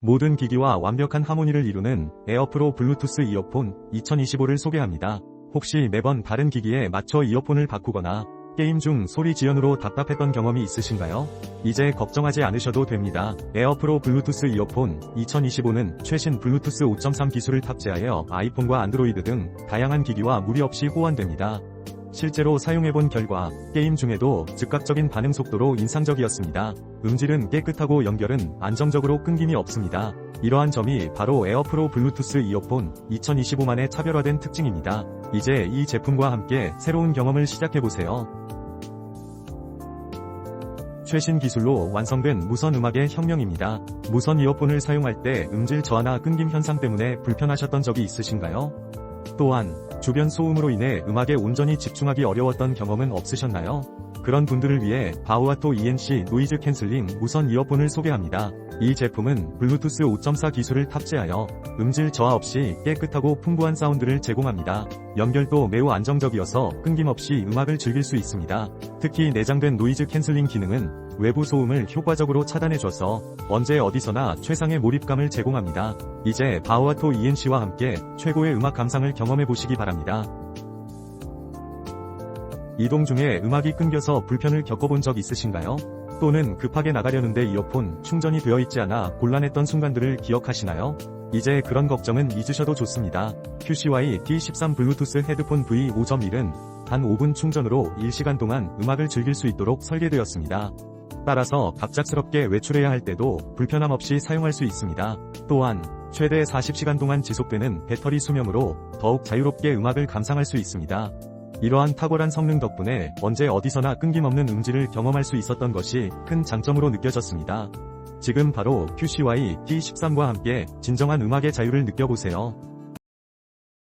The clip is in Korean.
모든 기기와 완벽한 하모니를 이루는 에어프로 블루투스 이어폰 2025를 소개합니다. 혹시 매번 다른 기기에 맞춰 이어폰을 바꾸거나 게임 중 소리 지연으로 답답했던 경험이 있으신가요? 이제 걱정하지 않으셔도 됩니다. 에어프로 블루투스 이어폰 2025는 최신 블루투스 5.3 기술을 탑재하여 아이폰과 안드로이드 등 다양한 기기와 무리 없이 호환됩니다. 실제로 사용해본 결과 게임 중에도 즉각적인 반응 속도로 인상적이었습니다. 음질은 깨끗하고 연결은 안정적으로 끊김이 없습니다. 이러한 점이 바로 에어프로 블루투스 이어폰 2025만의 차별화된 특징입니다. 이제 이 제품과 함께 새로운 경험을 시작해보세요. 최신 기술로 완성된 무선 음악의 혁명입니다. 무선 이어폰을 사용할 때 음질 저하나 끊김 현상 때문에 불편하셨던 적이 있으신가요? 또한 주변 소음으로 인해 음악에 온전히 집중하기 어려웠던 경험은 없으셨나요? 그런 분들을 위해 바우아토 ENC 노이즈 캔슬링 무선 이어폰을 소개합니다. 이 제품은 블루투스 5.4 기술을 탑재하여 음질 저하 없이 깨끗하고 풍부한 사운드를 제공합니다. 연결도 매우 안정적이어서 끊김없이 음악을 즐길 수 있습니다. 특히 내장된 노이즈 캔슬링 기능은 외부 소음을 효과적으로 차단해줘서 언제 어디서나 최상의 몰입감을 제공합니다. 이제 바우아토 ENC와 함께 최고의 음악 감상을 경험해 보시기 바랍니다. 이동 중에 음악이 끊겨서 불편을 겪어본 적 있으신가요? 또는 급하게 나가려는데 이어폰 충전이 되어 있지 않아 곤란했던 순간들을 기억하시나요? 이제 그런 걱정은 잊으셔도 좋습니다. QCY D13 블루투스 헤드폰 V5.1은 단 5분 충전으로 1시간 동안 음악을 즐길 수 있도록 설계되었습니다. 따라서 갑작스럽게 외출해야 할 때도 불편함 없이 사용할 수 있습니다. 또한 최대 40시간 동안 지속되는 배터리 수명으로 더욱 자유롭게 음악을 감상할 수 있습니다. 이러한 탁월한 성능 덕분에 언제 어디서나 끊김없는 음질을 경험할 수 있었던 것이 큰 장점으로 느껴졌습니다. 지금 바로 QCY T13과 함께 진정한 음악의 자유를 느껴보세요.